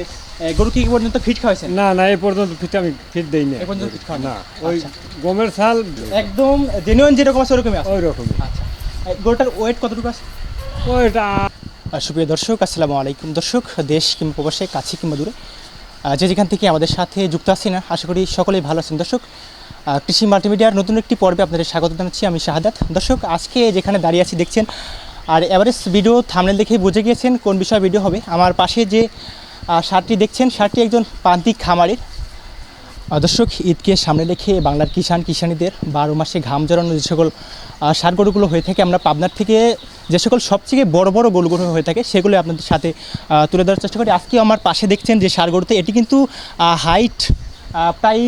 এ, গরু কি পর্যন্ত ফিট খাওয়াইছেন? না না এই পর্যন্ত ফিট আমি ফিট দেই না এ পর্যন্ত ফিট খাওয়ান না ওই আচ্ছা। গমের ছাল একদম জেনুইন যেরকম আছে ওরকমই আছে? ওই রকমই আচ্ছা গরুটার ওয়েট কতটুকু আছে? ওইটা আর সুপ্রিয় দর্শক আসসালামু আলাইকুম। দর্শক দেশ কিংবা প্রবাসে কাছে কিংবা দূরে যে যেখান থেকে আমাদের সাথে যুক্ত আছি না আশা করি সকলেই ভালো আছেন। দর্শক কৃষি মাল্টিমিডিয়ার নতুন একটি পর্বে আপনাদের স্বাগত জানাচ্ছি আমি শাহাদাত। দর্শক আজকে যেখানে দাঁড়িয়ে আছি দেখছেন আর এভারেজ ভিডিও থামনেল দেখে বুঝে গিয়েছেন কোন বিষয়ে ভিডিও হবে। আমার পাশে যে শার্টটি দেখছেন। শার্টটি একজন প্রান্তিক খামারের। দর্শক ঈদকে সামনে রেখে বাংলার কিষাণ কিষাণীদের বারো মাসে ঘাম জড়ানো যে সকল সার গরুগুলো হয়ে থাকে, আমরা পাবনার থেকে যে সকল সবথেকে বড় বড় গরুগুলো হয়ে থাকে, সেগুলো আপনাদের সাথে তুলে ধরার চেষ্টা করি। আজকে আমার পাশে দেখছেন যে সার গরুতে এটি কিন্তু হাইট প্রায়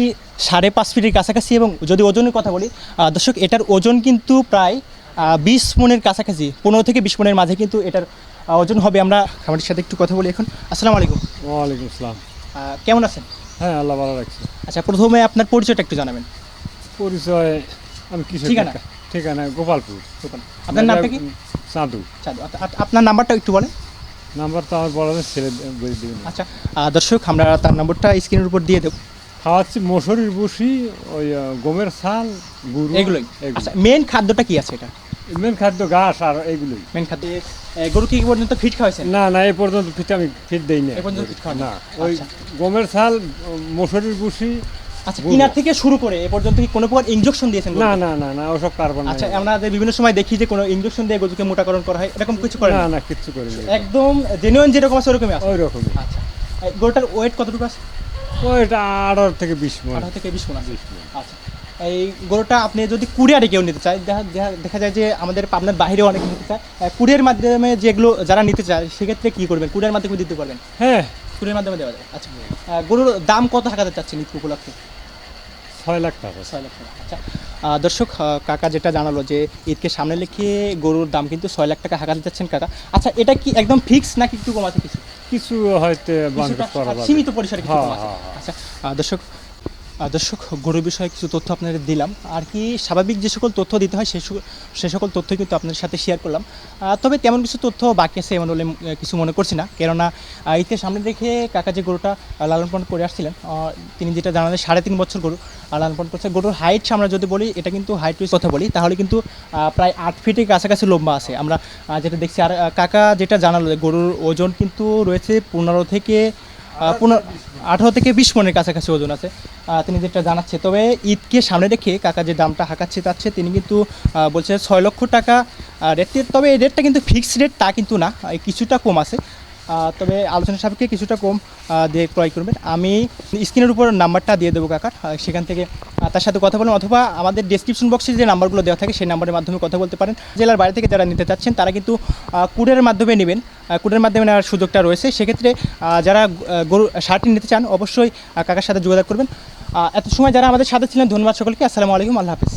সাড়ে পাঁচ ফিটের কাছাকাছি এবং যদি ওজনের কথা বলি দর্শক, এটার ওজন কিন্তু প্রায় বিশ মনের কাছাকাছি, পনেরো থেকে বিশ মনের মাঝে কিন্তু এটার ওজন হবে। আমরা খামারের সাথে একটু কথা বলি এখন। আসসালামু আলাইকুম। ওয়ালাইকুম আসসালাম। কেমন আছেন? হ্যাঁ আল্লাহ ভালো রাখছে। আচ্ছা প্রথমে আপনার পরিচয়টা একটু জানাবেন। পরিচয় আমি কিসের ঠিকানা? ঠিকানা গোপালপুর। আপনার নামটা কি? চাঁদু। চাঁদু। আচ্ছা, আপনার নাম্বারটা একটু বলেন। নাম্বার তো আমার বড় ছেলে বলে দিবেন আচ্ছা দর্শক আমরা তার নাম্বারটা স্ক্রিনের উপর দিয়ে দেবো। খাওয়াচ্ছি মসুরির বসি ওই গমের ছাল গুরু এগুলোই। আচ্ছা মেন খাদ্যটা কি আছে এটা? মেন খাদ্য ঘাস আর এগুলোই মেন খাদ্য। এ, গরু কি পর্যন্ত ফিট খাওয়াইছেন? না না এই পর্যন্ত ফিট আমি ফিট দেই না এ পর্যন্ত ফিট খাওয়ান না ওই। গমের ছাল মসুরির বসি আচ্ছা। কিনার থেকে শুরু করে এ পর্যন্ত কি কোনো প্রকার ইনজেকশন দিয়েছেন না না না না ওসব কার্বন আচ্ছা আমরা বিভিন্ন সময় দেখি যে কোনো ইনজেকশন দিয়ে গরুকে মোটাকরণ করা হয় এরকম কিছু করে না না কিচ্ছু করিনি। একদম জেনুইন যেরকম আছে ওরকমই আছে? ওই রকমই আচ্ছা এ, গরুটার ওয়েট কতটুকু আছে? ওইটা আঠারো থেকে বিশ মন। আঠারো থেকে বিশ মন আছে। আচ্ছা। এই গরুটা আপনি যদি কুরিয়ারে কেউ নিতে চায় দেখা দেখা- যায় যে আমাদের পাবনার বাইরেও অনেকে নিতে চায়। কুরিয়ার মাধ্যমে যেগুলো যারা নিতে চায় সেক্ষেত্রে কী করবেন? কুরিয়ার মাধ্যমে দিতে পারবেন? হ্যাঁ। কুরিয়ার মাধ্যমে দেওয়া যায়। আচ্ছা। গরুর দাম কত হাঁকাতে চাচ্ছেন ঈদ উপলক্ষে? ছয় লাখ টাকা। ছয় লাখ টাকা। আচ্ছা। দর্শক কাকা যেটা জানালো যে ঈদকে সামনে রেখে গরুর দাম কিন্তু ছয় লাখ টাকা হাঁকাতে চাচ্ছেন কাকা। আচ্ছা এটা কি একদম ফিক্স নাকি একটু কমাতে কিছু? কিছু হয়তো সীমিত পরিসরে হ্যাঁ। হ্যাঁ, হ্যাঁ। আচ্ছা। দর্শক দর্শক, গরুর বিষয়ে কিছু তথ্য আপনাদের দিলাম। আর কি স্বাভাবিক যে সকল তথ্য দিতে হয়, সে সকল- তথ্য কিন্তু আপনাদের সাথে শেয়ার করলাম। তবে তেমন কিছু তথ্য বাকি আছে এমন বলে কিছু মনে করছি না। কেননা ঈদের সামনে রেখে কাকা যে গরুটা লালন পালন করে আসছিলেন তিনি যেটা জানালেন, সাড়ে তিন বছর গরু লালন পালন করছে। গরুর হাইট আমরা যদি বলি, এটা কিন্তু হাইট কথা বলি, তাহলে কিন্তু প্রায় আট ফিটের কাছাকাছি লম্বা আছে। আমরা যেটা দেখছি, আর কাকা যেটা জানালো গরুর ওজন কিন্তু রয়েছে পনেরো থেকে পনেরো আঠারো থেকে বিশ মনের কাছাকাছি ওজন আছে। তিনি যেটা জানাচ্ছে, তবে ঈদকে সামনে রেখে কাকা যে দামটা হাঁকাচ্ছে তাচ্ছে তিনি কিন্তু বলছে ছয় লক্ষ টাকা রেটের তবে এই রেটটা কিন্তু ফিক্সড রেট তা কিন্তু না কিছুটা কম আছে। তবে আলোচনা সাপেক্ষে কিছুটা কম দিয়ে ক্রয় করবেন। আমি স্ক্রিনের উপর নাম্বারটা দিয়ে দেবো কাকার সেখান থেকে তার সাথে কথা বলুন, অথবা আমাদের ডেসক্রিপশন বক্সে যে নাম্বারগুলো দেওয়া থাকে, সেই নাম্বারের মাধ্যমে কথা বলতে পারেন। জেলার বাইরে থেকে যারা নিতে চাচ্ছেন, তারা কিন্তু কুডের মাধ্যমে নেবেন। কুডের মাধ্যমে নেওয়ার সুযোগটা রয়েছে। সেক্ষেত্রে যারা গরু শার্টটি নিতে চান, অবশ্যই কাকার সাথে যোগাযোগ করবেন। এত সময় যারা আমাদের সাথে ছিলেন, ধন্যবাদ সকলকে। আসসালামু আলাইকুম, আল্লাহ হাফিজ।